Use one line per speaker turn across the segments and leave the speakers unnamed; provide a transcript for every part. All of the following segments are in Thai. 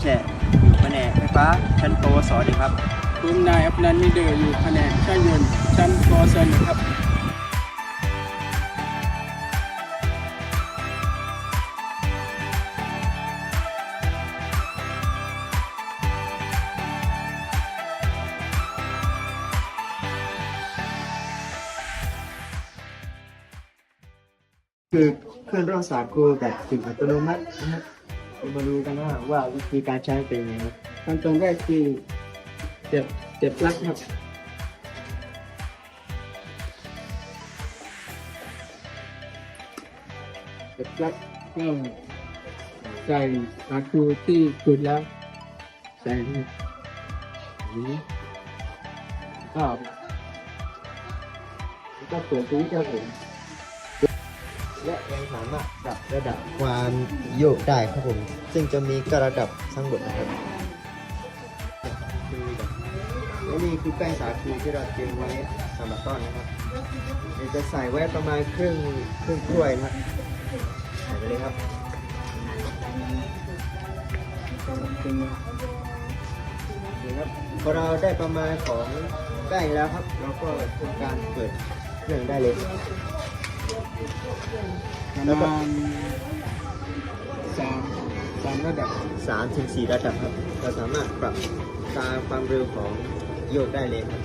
แฉะอยู่แผนกไฟฟ้าชั้นป
วสดีครับ
คุณนายอภินันมิเดอร์อยู่แผนกช่างยนต์ชั้นปวสหนึ่งครับ
คือเครื่องรักษาครูแบบถึงอัตโนมัตินะครับ เรามาดูกันว่าว่าวิธีการใช้เป็นยังไงครับ
ขั้นตอนแรกคือเจ็บเจ็บปลั๊กครับเจ็บปลั๊กก็ใส่สาคูที่จุดแล้วใส่นี้ก็ก็เปิดตู้ครับผม
และยังสามารถปรับระดับความโยกได้ครับผม ซึ่งจะมีกระดับทั้งหมดนะครับและนี่คือแป้งสาคูที่เราเตรียมไว้สำหรับต้อนนะครับเราจะใส่ไว้ประมาณครึ่งครึ่งถ้วยนะครับใส่ไปเลยครับครับพอเราได้ประมาณของแป้งแล้วครับ เราก็ทำการเปิดเครื่องได้เลย
ประมาณสามสามระดับ
สามถึงสี่ระดับครับ เราสามารถปรับตามความเร็วของโยกได้เลยครับ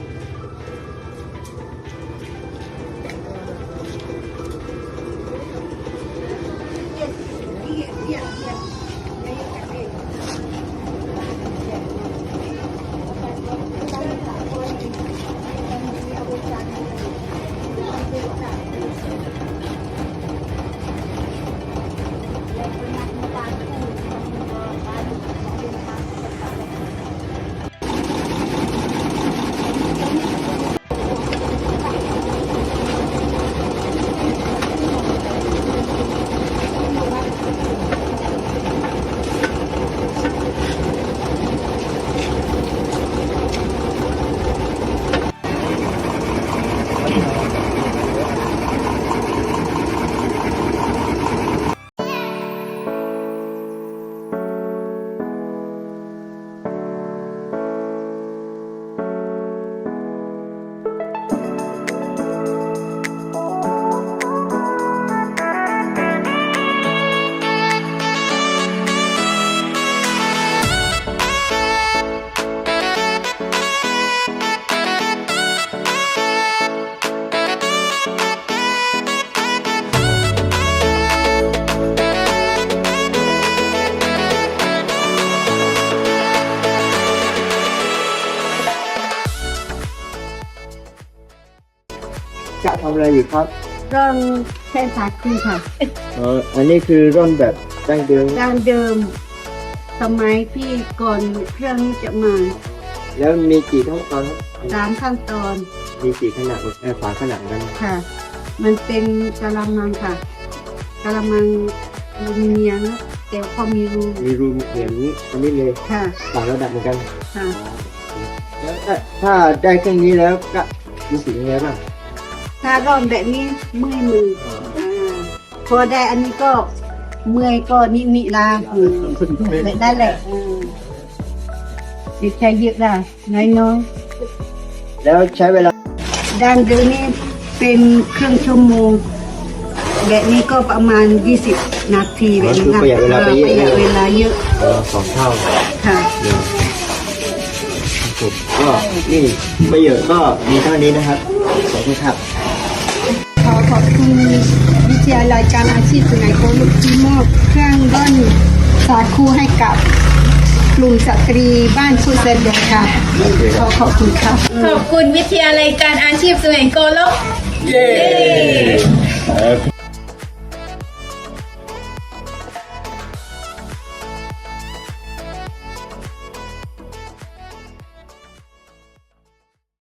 ทำอะไรอยู่ครับ
ร่อนแค่สาคูค่ะ
เอออันนี้คือร่อนแบบดั้งเดิม
ดังเดิมสมัยที่ก่อนเครื่องนี้จะมา
แล้วมีกี่ขั้นตอนครับ
สามขั้นตอน
มีกี่ขนาดเออฝาขนาดกัน
ค่ะ มันเป็นกะละมังค่ะกะละมังอลูมิเนียมนะแต่พอมีรู
มีรูเหมือนอันนี้เลย
ค่ะ
ต่างระดับเหมือนกัน
ค่ะ
แล้วถ้าถ้าได้เครื่องนี้แล้วก็รู้สึกยังไงบ้าง
ถ้าร่อนแบบนี้เมื่อยมืออ่าพอได้อันนี้ก็เมื่อยก็นิดนิลาอืมได้แหละอืมติดใจเยอะได้น้อยน้อย
แล้วใช้เวลา
ด้านเดิมนี่เป็นเครื่องชั่วโมงแบบนี้ก็ประมาณ 20 นาทีแบบนี้
อ๋อคือประหยัดเวลาไปเยอะ
ประหยัดเวลาเยอะ
เออสองเท่า
ค่ะ
ผมก็นี่ประโยชน์ก็มีเท่านี้นะครับขอบคุณครับ
ขอขอบคุณวิทยาลัยการอาชีพสุไหงโกลุกที่มอบเครื่องด้นสาคูให้กับกลุ่มสตรีบ้านผู้เสด็จค่ะ ขอขอบคุณค่ะ
ขอบคุณวิทยาลัยการอาชีพสุไหงโกลก
เย้